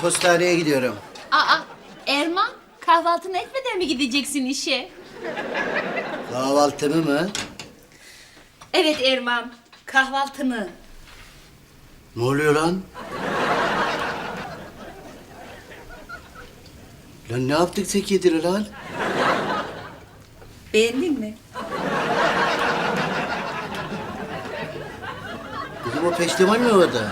Postaneye gidiyorum. Aa Erman kahvaltını etmeden mi gideceksin işe? Kahvaltımı mı? Evet Erman kahvaltını. Ne oluyor lan? Lan ne yaptık Zekiye'dir lan? Beğendin mi? Kızım o peştemal mi orada?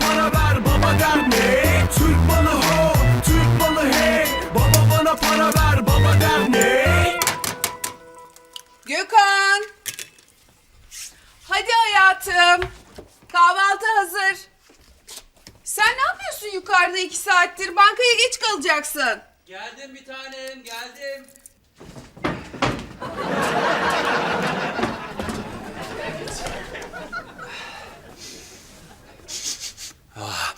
Para ver, baba der ne? Türk balı ho, Türk balı hey. Baba bana para ver, baba der ne? Gökhan. Hadi hayatım. Kahvaltı hazır. Sen ne yapıyorsun yukarıda iki saattir? Bankaya geç kalacaksın. Geldim bir tanem, geldim. Ah.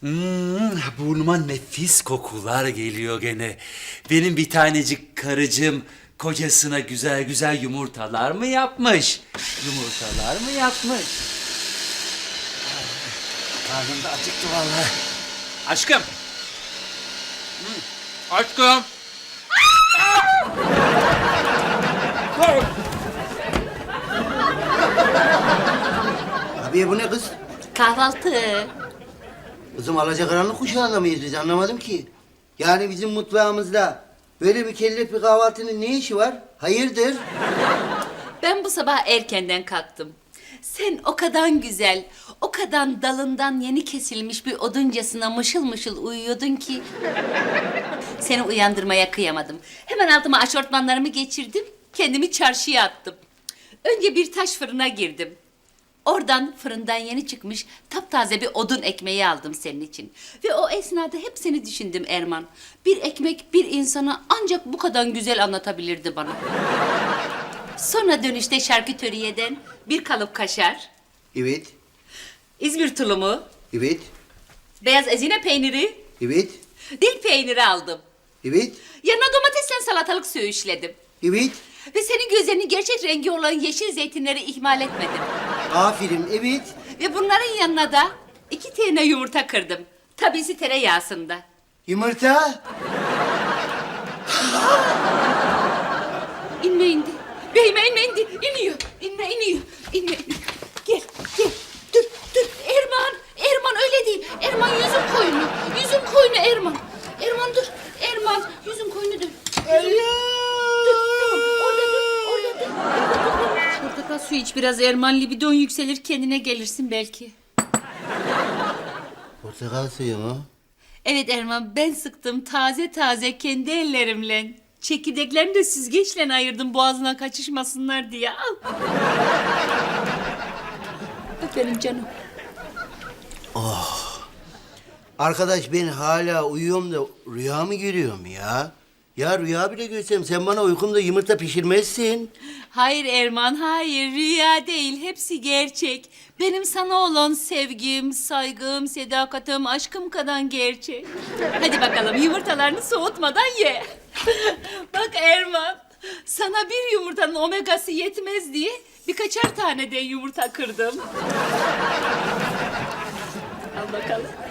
Hmm, burnuma nefis kokular geliyor gene. Benim bir tanecik karıcığım kocasına güzel güzel yumurtalar mı yapmış? Yumurtalar mı yapmış? Karnım da acıktı vallahi. Aşkım. Hmm, Aşkım. Abiye bu ne kız? Kahvaltı. Kızım alacakaranlık kuşağında mıyız biz anlamadım ki. Yani bizim mutfağımızda böyle mükellef bir kahvaltının ne işi var? Hayırdır? Ben bu sabah erkenden kalktım. Sen o kadar güzel, o kadar dalından yeni kesilmiş bir oduncasına mışıl mışıl uyuyordun ki... Seni uyandırmaya kıyamadım. Hemen altıma aşortmanlarımı geçirdim, kendimi çarşıya attım. Önce bir taş fırına girdim. Oradan fırından yeni çıkmış taptaze bir odun ekmeği aldım senin için. Ve o esnada hep seni düşündüm Erman. Bir ekmek bir insana ancak bu kadar güzel anlatabilirdi bana. Sonra dönüşte şarküteriyeden bir kalıp kaşar, Evet, İzmir tulumu, evet, beyaz ezine peyniri, evet, dil peyniri aldım. evet, Yanına domatesle salatalık söğüşledim. evet. Ve senin gözlerinin gerçek rengi olan yeşil zeytinleri ihmal etmedim. Aferin, evet. Ve bunların yanına da iki tane yumurta kırdım. Tabisi tereyağısında. Yumurta. İnme indi. Beyime inme indi. İniyor. İnme iniyor. İnme iniyor. Gel gel. Dur dur. Erman. Erman öyle değil. Erman yüzüm koyunu. Yüzüm koyunu Erman. Erman dur. Erman yüzüm koyunu dur. Yüzüm... Dur tamam. Orada dur. Orada dur. Orada dur. Portakal suyu iç biraz Erman. Libidon yükselir kendine gelirsin belki. Portakal suyu mu? Evet Erman ben sıktım taze taze kendi ellerimle. Çekirdeklerini de süzgeçle ayırdım boğazına kaçışmasınlar diye. Al. Benim canım. Arkadaş ben hala uyuyorum da rüya mı görüyorum ya? Ya rüya bile görsem sen bana uykumda yumurta pişirmezsin. Hayır Erman hayır rüya değil hepsi gerçek. Benim sana olan sevgim, saygım, sadakatim, aşkım kadar gerçek. Hadi bakalım yumurtalarını soğutmadan ye. Bak Erman sana bir yumurtanın omegası yetmez diye birkaçar tane de yumurta kırdım. Al bakalım.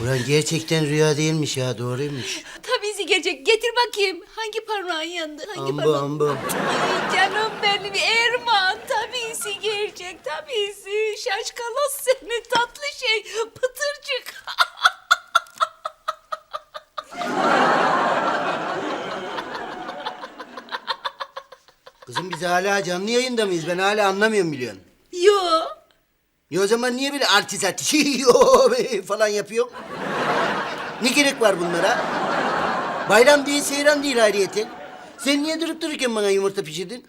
Ulan gerçekten rüya değilmiş ya doğruymuş. Tabii gerçek. Getir bakayım. Hangi parmağın yandı? Hangi Ambu parmağın? ambu. Ay canım benim Erman. Tabisi gerçek. Tabisi. Şaşkalos seni tatlı şey. Pıtırcık. Kızım biz hala canlı yayında mıyız? Ben hala anlamıyorum biliyorsun. Ya o zaman niye böyle artist artist falan yapıyor? Ne gerek var bunlara? Bayram değil, seyran değil ayrıyeten. Sen niye durup dururken bana yumurta pişirdin?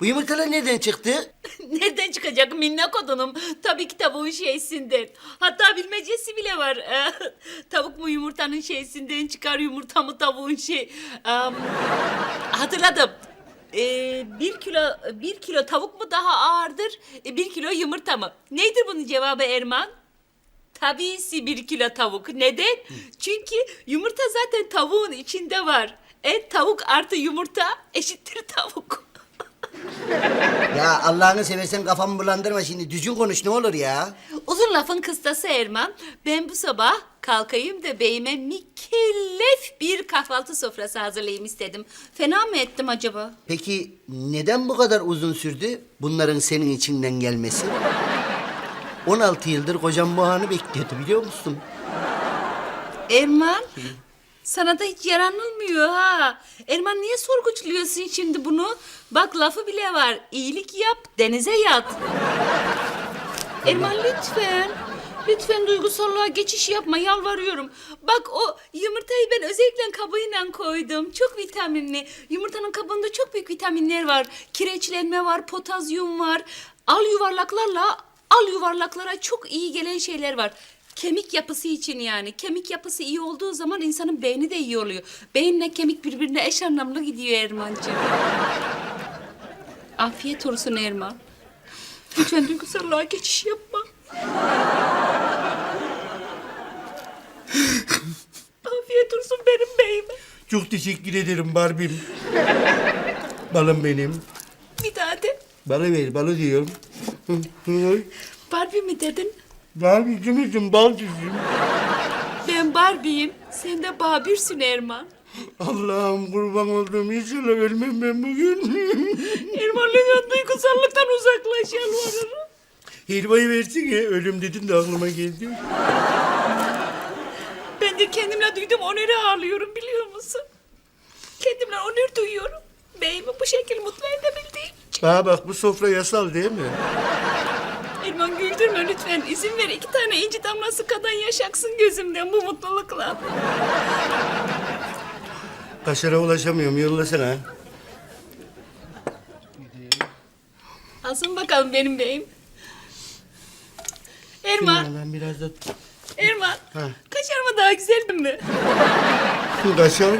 Bu yumurtalar nereden çıktı? Nereden çıkacak minnak odunum? Tabii ki tavuğun şeysinden. Hatta bilmecesi bile var. Tavuk mu yumurtanın şeysinden çıkar yumurta mı tavuğun şey. Hatırladım. Ee, bir kilo bir kilo tavuk mu daha ağırdır? e, Bir kilo yumurta mı? Neydir bunun cevabı Erman? Tabisi bir kilo tavuk. Neden? Çünkü yumurta zaten tavuğun içinde var. Et tavuk artı yumurta eşittir tavuk. Ya Allah'ını seversen kafamı bulandırma şimdi. Düzgün konuş ne olur ya. Uzun lafın kıstası Erman. Ben bu sabah kalkayım da beyime mükellef bir kahvaltı sofrası hazırlayayım istedim. Fena mı ettim acaba? Peki neden bu kadar uzun sürdü bunların senin içinden gelmesi? 16 yıldır kocam bu anı bekliyordu biliyor musun? Erman, sana da hiç yaranılmıyor ha. Erman niye sorguçluyorsun şimdi bunu? Bak lafı bile var. İyilik yap, denize yat. Erman lütfen. Lütfen duygusallığa geçiş yapma yalvarıyorum. Bak o yumurtayı ben özellikle kabıyla koydum. Çok vitaminli. Yumurtanın kabında çok büyük vitaminler var. Kireçlenme var, potasyum var. Al yuvarlaklarla al yuvarlaklara çok iyi gelen şeyler var. Kemik yapısı için yani. Kemik yapısı iyi olduğu zaman insanın beyni de iyi oluyor. Beyinle kemik birbirine eş anlamlı gidiyor Erman'cığım. Afiyet olsun Erman. Lütfen duygusallığa geçiş yapma. Afiyet olsun benim beyime. Çok teşekkür ederim Barbie'm. Balım benim. Bir daha de. Balı ver, balı diyorum. Barbie mi dedin? Barbie kimisin, balcısın. Ben Barbie'yim. Sen de Babür'sün Erman. Allah'ım kurban olduğum inşallah ölmem ben bugün. Erman lütfen duygusallıktan uzaklaş yalvarırım. Helvayı versin ya, ölüm dedin de aklıma geldi. Ben de kendimle duydum onuru ağlıyorum biliyor musun? Kendimle onur duyuyorum. Beyimi bu şekilde mutlu edebildiğim için. Bana bak bu sofra yasal değil mi? Erman güldürme lütfen. İzin ver iki tane inci damlası kadar yaşaksın gözümden bu mutlulukla. Kaşara ulaşamıyorum, yollasana. Alsın bakalım benim beyim. Erman, Ben biraz da Erman. Ha. Kaşar mı daha güzel mi? kaşar.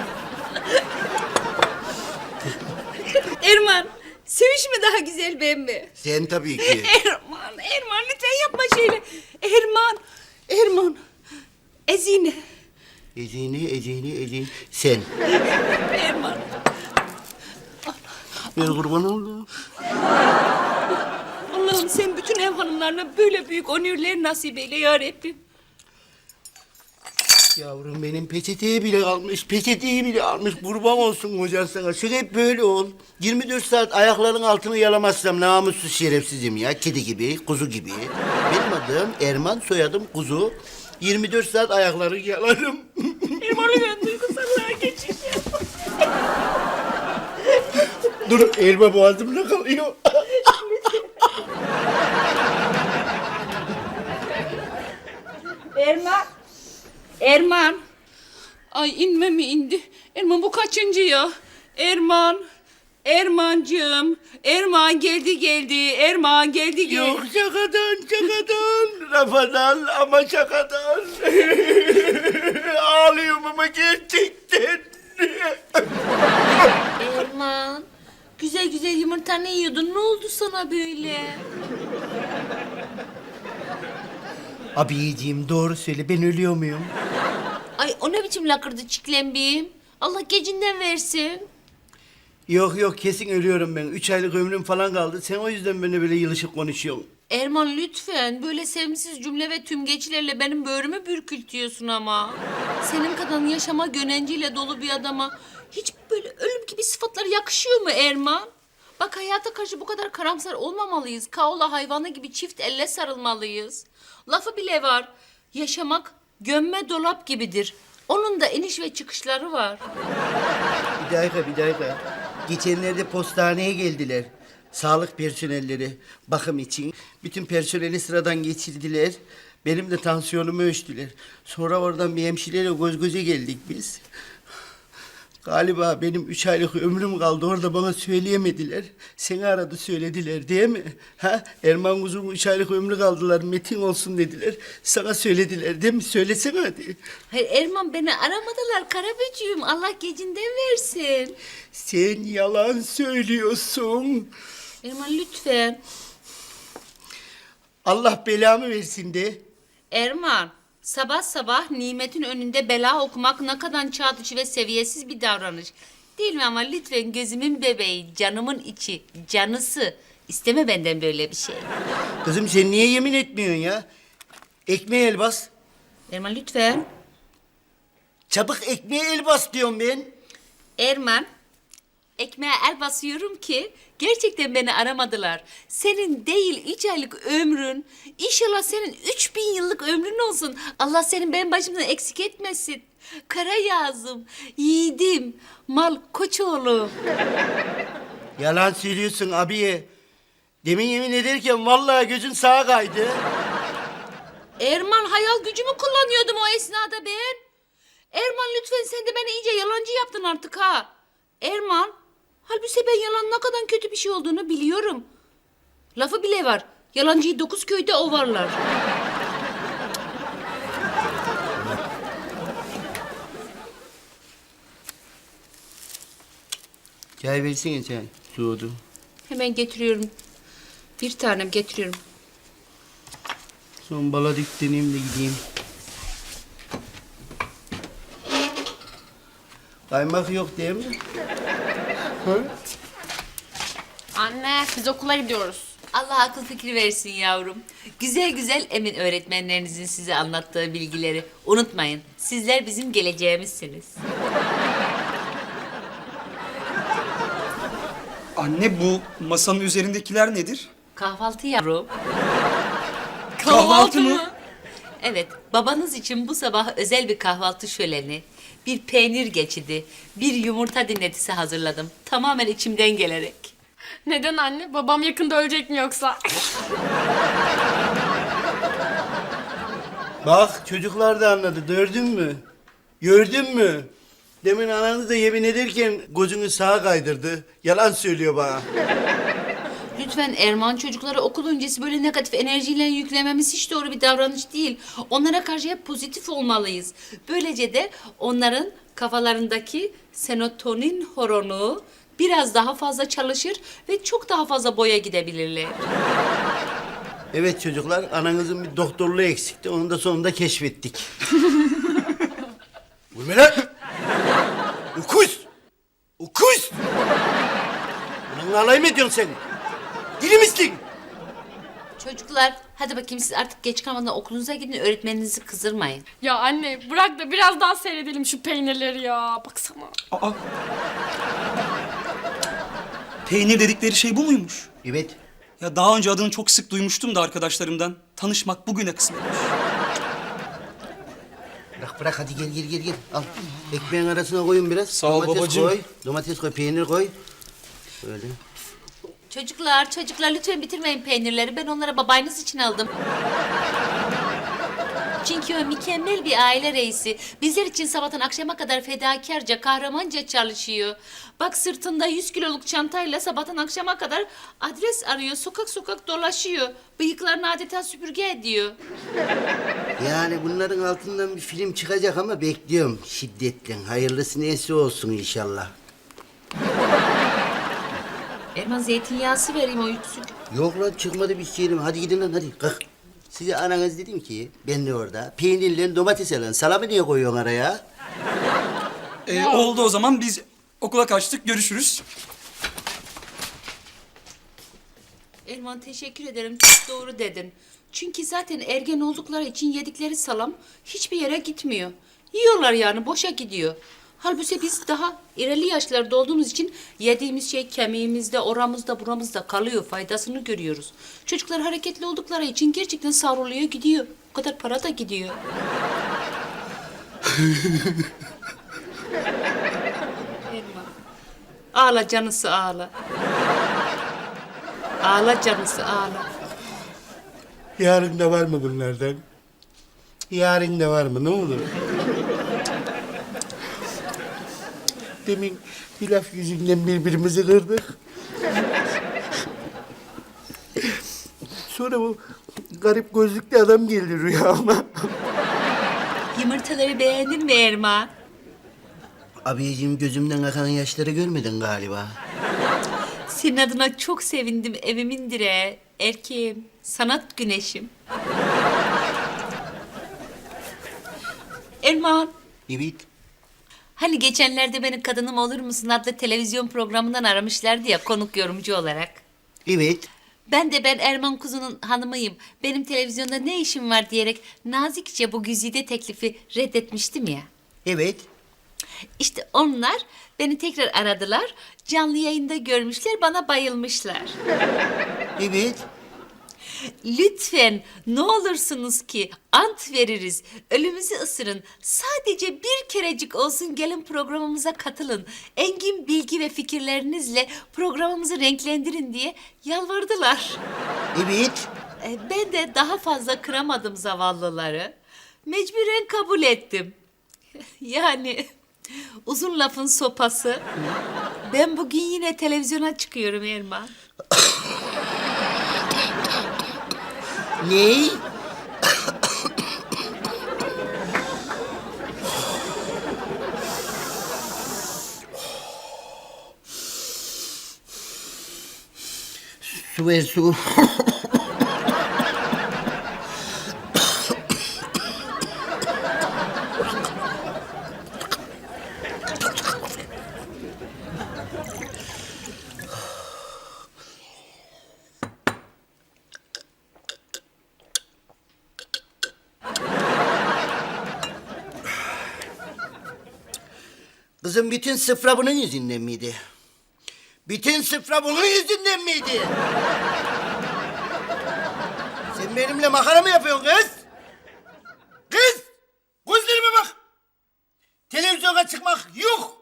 Erman, seviş mi daha güzel ben mi? Sen tabii ki. Erman, Erman lütfen yapma şöyle. Erman, Erman. Ezine. Ezini, ezini, ezini. Sen. Erman. Ben kurban oldum. Allah'ım sen bütün ev hanımlarına böyle büyük onurlar nasip eyle ya Rabbim. Yavrum benim peçeteye bile almış, peçeteyi bile almış. Kurban olsun kocan sana. Şöyle hep böyle ol. 24 saat ayakların altını yalamazsam namussuz şerefsizim ya. Kedi gibi, kuzu gibi. Benim adım Erman, soyadım Kuzu. 24 saat ayakları yalarım. Erman lütfen duygusallığa geçiş. Dur, elma boğazımda kalıyor. Erman. Erman. Ay inme mi indi? Erman bu kaçıncı ya? Erman. Ermancığım. Erman geldi geldi. Erman geldi geldi. Yok şakadan, şakadan. Rafadan ama şakadan. Ağlıyorum ama gerçekten. Erman. Güzel güzel yumurta ne yiyordun? Ne oldu sana böyle? Abiciğim doğru söyle ben ölüyor muyum? Ay o ne biçim lakırdı çiklembiyim? Allah gecinden versin. Yok yok kesin ölüyorum ben. Üç aylık ömrüm falan kaldı. Sen o yüzden benimle böyle yılışık konuşuyorsun. Erman lütfen böyle sevimsiz cümle ve tümgeçlerle benim böğrümü bürkültüyorsun ama. Senin kadar yaşama gönenciyle dolu bir adama hiç böyle ölüm gibi sıfatlar yakışıyor mu Erman? Bak hayata karşı bu kadar karamsar olmamalıyız. Kaola hayvanı gibi çift elle sarılmalıyız. Lafı bile var. Yaşamak gömme dolap gibidir. Onun da iniş ve çıkışları var. Bir dakika bir dakika. Geçenlerde postaneye geldiler. Sağlık personelleri bakım için. Bütün personeli sıradan geçirdiler. Benim de tansiyonumu ölçtüler. Sonra oradan bir hemşireyle göz göze geldik biz. Galiba benim üç aylık ömrüm kaldı. Orada bana söyleyemediler. Seni aradı söylediler değil mi? Ha? Erman kuzum üç aylık ömrü kaldılar. Metin olsun dediler. Sana söylediler değil mi? Söylesene hadi. Hayır Erman beni aramadılar Karaböcüğüm. Allah gecinden versin. Sen yalan söylüyorsun. Erman lütfen. Allah belamı versin de. Erman Sabah sabah nimetin önünde bela okumak ne kadar çağ dışı ve seviyesiz bir davranış. Değil mi ama lütfen gözümün bebeği, canımın içi, canısı. İsteme benden böyle bir şey. Kızım sen niye yemin etmiyorsun ya? Ekmeğe el bas. Erman lütfen. Çabuk ekmeğe el bas diyorum ben. Erman, ekmeğe el basıyorum ki gerçekten beni aramadılar. Senin değil üç aylık ömrün, inşallah senin üç bin yıllık ömrün olsun. Allah senin benim başımdan eksik etmesin. Kara yazım, yiğidim, mal koçoğlu. Yalan söylüyorsun abiye. Demin yemin ederken vallahi gözün sağa kaydı. Erman hayal gücümü kullanıyordum o esnada ben. Erman lütfen sen de beni iyice yalancı yaptın artık ha. Erman, halbuki ben yalan ne kadar kötü bir şey olduğunu biliyorum. Lafı bile var. Yalancıyı dokuz köyde ovarlar. Çay versene sen. Soğudu. Hemen getiriyorum. Bir tanem getiriyorum. Son bala dikteneyim de gideyim. Kaymak yok değil mi? Hı? Anne biz okula gidiyoruz. Allah akıl fikir versin yavrum. Güzel güzel emin öğretmenlerinizin size anlattığı bilgileri unutmayın. Sizler bizim geleceğimizsiniz. Anne bu masanın üzerindekiler nedir? Kahvaltı yavrum. Kahvaltı mı? Evet, babanız için bu sabah özel bir kahvaltı şöleni, bir peynir geçidi, bir yumurta dinletisi hazırladım. Tamamen içimden gelerek. Neden anne? Babam yakında ölecek mi yoksa? Bak çocuklar da anladı. Gördün mü? Gördün mü? Demin ananız da yemin ederken gözünü sağa kaydırdı. Yalan söylüyor bana. Lütfen Erman çocuklara okul öncesi böyle negatif enerjiyle yüklememiz hiç doğru bir davranış değil. Onlara karşı hep pozitif olmalıyız. Böylece de onların kafalarındaki serotonin horonu biraz daha fazla çalışır ve çok daha fazla boya gidebilirler. Evet çocuklar, ananızın bir doktorluğu eksikti. Onu da sonunda keşfettik. Vurma lan! Ukuz! Ukuz! Ulan alay mı ediyorsun sen? Deli misin? Çocuklar hadi bakayım siz artık geç kalmadan okulunuza gidin öğretmeninizi kızdırmayın. ya anne bırak da biraz daha seyredelim şu peynirleri ya. Baksana. Aa. Peynir dedikleri şey bu muymuş? Evet. Ya daha önce adını çok sık duymuştum da arkadaşlarımdan. Tanışmak bugüne kısmetmiş. Bırak bırak hadi gel gel gel gel. Al. Ekmeğin arasına koyun biraz. Sağ ol Domates babacığım. koy. Domates koy, peynir koy. Böyle. Çocuklar, çocuklar lütfen bitirmeyin peynirleri. Ben onlara babanız için aldım. Çünkü o mükemmel bir aile reisi. Bizler için sabahtan akşama kadar fedakarca, kahramanca çalışıyor. Bak sırtında 100 kiloluk çantayla sabahtan akşama kadar adres arıyor, sokak sokak dolaşıyor. Bıyıklarını adeta süpürge ediyor. Yani bunların altından bir film çıkacak ama bekliyorum şiddetle. Hayırlısı neyse olsun inşallah. Erman zeytinyağısı vereyim o yüksük. Yok lan çıkmadı bir şeyim. Hadi gidin lan hadi kalk. Size ananız dedim ki ben de orada peynirle domates alın. Salamı niye koyuyorsun araya? Ee, oldu o zaman biz okula kaçtık. Görüşürüz. Erman teşekkür ederim. Çok doğru dedin. Çünkü zaten ergen oldukları için yedikleri salam hiçbir yere gitmiyor. Yiyorlar yani boşa gidiyor. Halbuki biz daha ileri yaşlarda olduğumuz için yediğimiz şey kemiğimizde, oramızda, buramızda kalıyor. Faydasını görüyoruz. Çocuklar hareketli oldukları için gerçekten savruluyor gidiyor. O kadar para da gidiyor. Erman. Ağla canısı ağla. Ağla canısı ağla. Yarın da var mı bunlardan? Yarın da var mı ne olur? Demin bir laf yüzünden birbirimizi kırdık. Sonra bu garip gözlüklü adam geldi rüyama. Yumurtaları beğendin mi Erman? Abiciğim gözümden akan yaşları görmedin galiba. Senin adına çok sevindim evimin direği. Erkeğim, sanat güneşim. Erman. Evet. Hani geçenlerde beni Kadınım Olur Musun adlı televizyon programından aramışlardı ya konuk yorumcu olarak. Evet. Ben de ben Erman Kuzu'nun hanımıyım. Benim televizyonda ne işim var diyerek nazikçe bu güzide teklifi reddetmiştim ya. Evet. İşte onlar beni tekrar aradılar. Canlı yayında görmüşler, bana bayılmışlar. Evet. Lütfen ne olursunuz ki ant veririz. Ölümüzü ısırın. Sadece bir kerecik olsun gelin programımıza katılın. Engin bilgi ve fikirlerinizle programımızı renklendirin diye yalvardılar. Evet. E, Ben de daha fazla kıramadım zavallıları. Mecburen kabul ettim. Yani uzun lafın sopası. Ben bugün yine televizyona çıkıyorum Erman. Ney? su ver su. Kızım bütün sıfra bunun yüzünden miydi? Bütün sıfra bunun yüzünden miydi? Sen benimle makara mı yapıyorsun kız? Kız! Gözlerime bak! Televizyona çıkmak yok!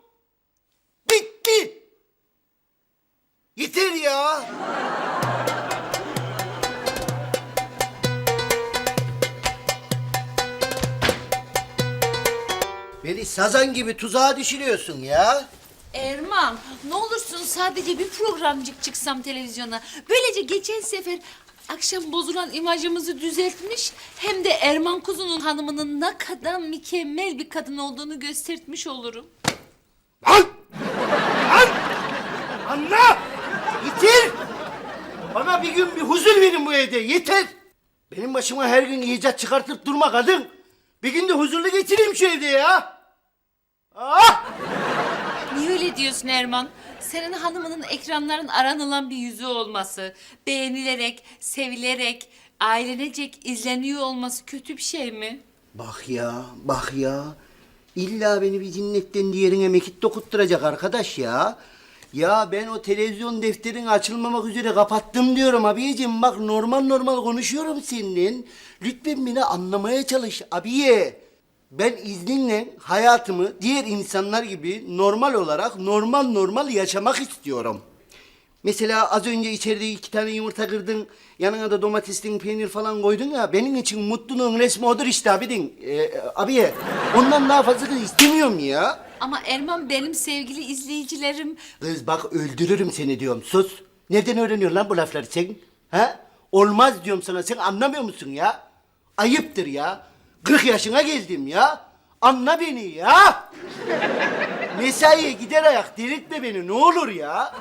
Sazan gibi tuzağa düşürüyorsun ya. Erman ne olursun sadece bir programcık çıksam televizyona. Böylece geçen sefer akşam bozulan imajımızı düzeltmiş hem de Erman Kuzu'nun hanımının ne kadar mükemmel bir kadın olduğunu göstermiş olurum. Lan! Lan! Anla! Yeter! Bana bir gün bir huzur verin bu evde, yeter! Benim başıma her gün icat çıkartıp durma kadın. Bir gün de huzurlu geçireyim şu evde ya. Ah! Niye öyle diyorsun Erman? Senin hanımının ekranların aranılan bir yüzü olması, beğenilerek, sevilerek, ailenecek izleniyor olması kötü bir şey mi? Bak ya, bak ya. İlla beni bir cinnetten diğerine mekit dokutturacak arkadaş ya. Ya ben o televizyon defterini açılmamak üzere kapattım diyorum abiyeciğim. Bak normal normal konuşuyorum seninle. Lütfen beni anlamaya çalış abiye. Ben izninle hayatımı diğer insanlar gibi normal olarak normal normal yaşamak istiyorum. Mesela az önce içeride iki tane yumurta kırdın, yanına da domatesli peynir falan koydun ya, benim için mutluluğun resmi odur işte abidin. Ee, abiye, ondan daha fazlasını istemiyorum ya. Ama Erman benim sevgili izleyicilerim Kız bak öldürürüm seni diyorum, sus. Nereden öğreniyorsun lan bu lafları sen? Ha? Olmaz diyorum sana, sen anlamıyor musun ya? Ayıptır ya. 40 yaşına geldim ya. Anla beni ya. Mesaiye gider ayak delirtme beni ne olur ya.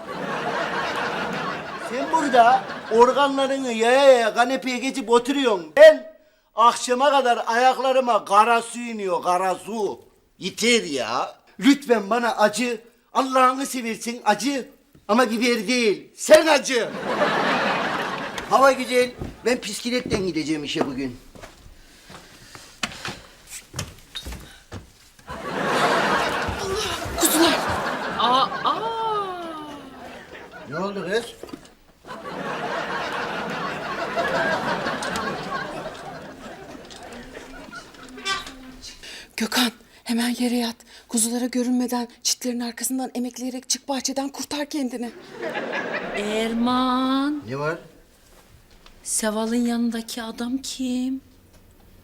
Sen burada organlarını yaya yaya kanepeye geçip oturuyorsun. Ben akşama kadar ayaklarıma kara su iniyor, kara su. Yeter ya. Lütfen bana acı. Allah'ını seversin acı. Ama biber değil. Sen acı. Hava güzel. Ben bisikletle gideceğim işe bugün. Aa, aa. Ne oldu kız? Gökhan hemen yere yat. Kuzulara görünmeden çitlerin arkasından emekleyerek çık bahçeden kurtar kendini. Erman, Ne var? Seval'ın yanındaki adam kim?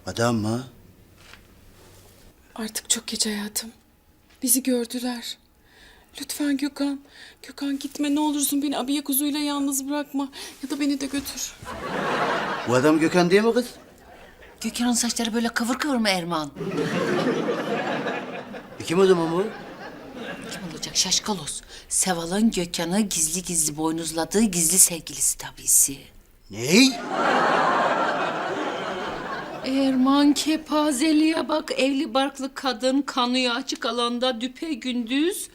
Adam mı? Artık çok geç hayatım. Bizi gördüler. Lütfen Gökhan. Gökhan gitme ne olursun beni abiye kuzuyla yalnız bırakma. Ya da beni de götür. Bu adam Gökhan değil mi kız? Gökhan'ın saçları böyle kıvır kıvır mı Erman? E kim o zaman bu? Kim olacak şaşkalos? Seval'ın Gökhan'ı gizli gizli boynuzladığı gizli sevgilisi tabisi. Ney? Erman kepazeliğe bak. Evli barklı kadın kanıyor açık alanda düpe gündüz.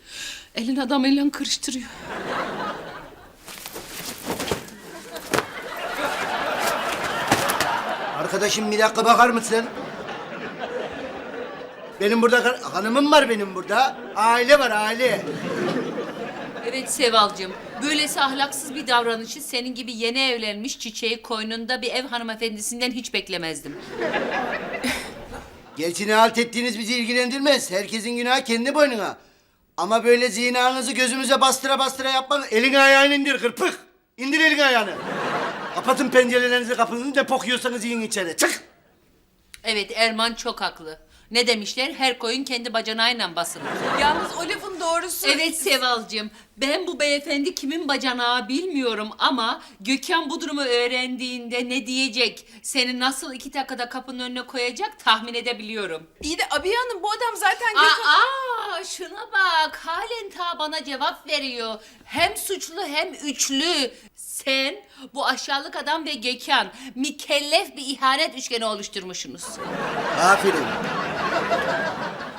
Elin adamıyla kırıştırıyor. Arkadaşım bir dakika bakar mısın? Benim burada kar- hanımım var benim burada. Aile var aile. Evet Sevalcığım. Böylesi ahlaksız bir davranışı senin gibi yeni evlenmiş çiçeği koynunda bir ev hanımefendisinden hiç beklemezdim. Gerçi ne halt ettiğiniz bizi ilgilendirmez. Herkesin günahı kendi boynuna. Ama böyle zinanızı gözümüze bastıra bastıra yapmak elini ayağını indir kırpık. İndir elini ayağını. Kapatın pencerelerinizi kapınızı ne pokuyorsanız yiyin içeri. Çık. Evet Erman çok haklı. Ne demişler? Her koyun kendi bacanağıyla basılır. Yalnız o lafın doğrusu. Evet Sevalcığım. Ben bu beyefendi kimin bacanağı bilmiyorum ama Gökhan bu durumu öğrendiğinde ne diyecek? Seni nasıl iki dakikada kapının önüne koyacak tahmin edebiliyorum. İyi de Abiye Hanım bu adam zaten Gökhan... Aa, şuna bak. Halen ta bana cevap veriyor. Hem suçlu hem üçlü. Sen bu aşağılık adam ve Gökhan mikellef bir ihanet üçgeni oluşturmuşsunuz. Aferin.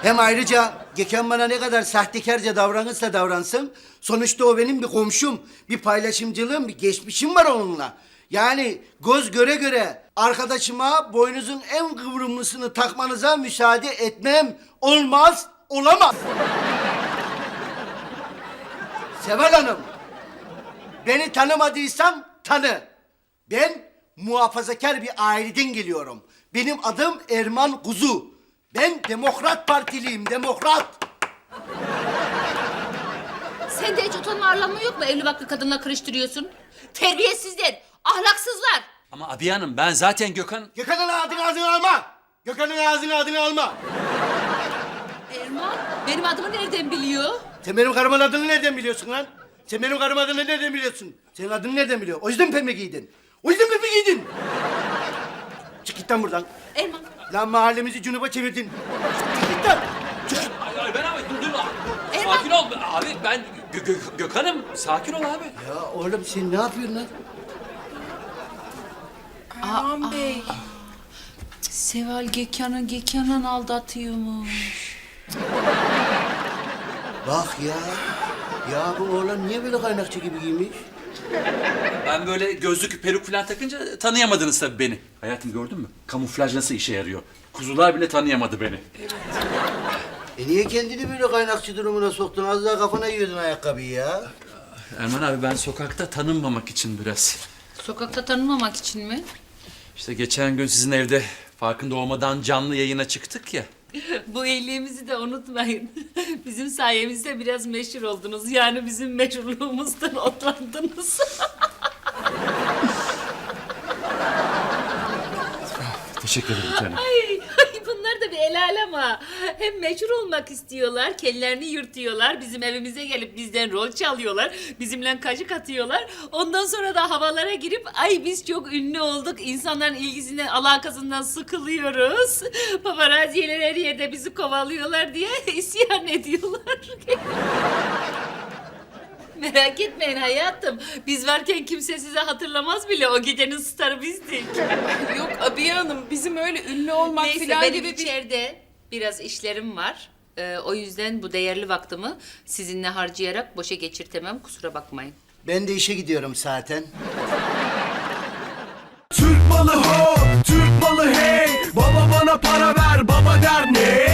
Hem ayrıca Gökhan bana ne kadar sahtekarca davranırsa davransın... ...sonuçta o benim bir komşum, bir paylaşımcılığım, bir geçmişim var onunla. Yani göz göre göre arkadaşıma boynuzun en kıvrımlısını takmanıza müsaade etmem. Olmaz, olamaz. Seval Hanım, beni tanımadıysan tanı. Ben muhafazakar bir aileden geliyorum. Benim adım Erman Kuzu. Ben Demokrat Partiliyim, Demokrat. Sende hiç utanma arlanma yok mu? Evli baklı kadınla karıştırıyorsun. Terbiyesizler, ahlaksızlar. Ama abi hanım ben zaten Gökhan... Gökhan'ın adını adını alma. Gökhan'ın ağzını adını alma. Erman benim adımı nereden biliyor? Sen benim karımın adını nereden biliyorsun lan? Sen benim karımın adını nereden biliyorsun? Senin adını nereden biliyor? O yüzden pembe giydin. O yüzden pembe giydin. Çık git lan buradan. Erman Lan mahallemizi cunuba çevirdin. Çık git lan. Ay, ay, ben abi dur dur. Erman. Sakin ol. Abi ben Gö- Gö- Gökhan'ım. Sakin ol abi. Ya oğlum sen ne yapıyorsun lan? Erman Bey. Seval Gökhan'ı Gökhan'ın aldatıyormuş. Bak ya. Ya bu oğlan niye böyle kaynakçı gibi giymiş? Ben böyle gözlük, peruk falan takınca tanıyamadınız tabii beni. Hayatım gördün mü? Kamuflaj nasıl işe yarıyor? Kuzular bile tanıyamadı beni. E niye kendini böyle kaynakçı durumuna soktun? Az daha kafana yiyordun ayakkabıyı ya. Erman abi ben sokakta tanınmamak için biraz. Sokakta tanınmamak için mi? İşte geçen gün sizin evde farkında olmadan canlı yayına çıktık ya. Bu iyiliğimizi de unutmayın. Bizim sayemizde biraz meşhur oldunuz. Yani bizim meşhurluğumuzdan otlandınız. Teşekkür ederim canım. ay, bunlar da bir el alem ha. Hem meşhur olmak istiyorlar, kellerini yırtıyorlar. Bizim evimize gelip bizden rol çalıyorlar. Bizimle kaşık atıyorlar. Ondan sonra da havalara girip ay biz çok ünlü olduk. İnsanların ilgisinden, alakasından sıkılıyoruz. Paparazziler her yerde bizi kovalıyorlar diye isyan ediyorlar. Merak etmeyin hayatım. Biz varken kimse size hatırlamaz bile. O gecenin starı bizdik. Yok Abiye Hanım bizim öyle ünlü olmak Neyse falan benim gibi içeride biraz işlerim var. Ee, o yüzden bu değerli vaktimi sizinle harcayarak boşa geçirtemem. Kusura bakmayın. Ben de işe gidiyorum zaten. Türk malı ho, Türk malı hey. Baba bana para ver, baba der ne?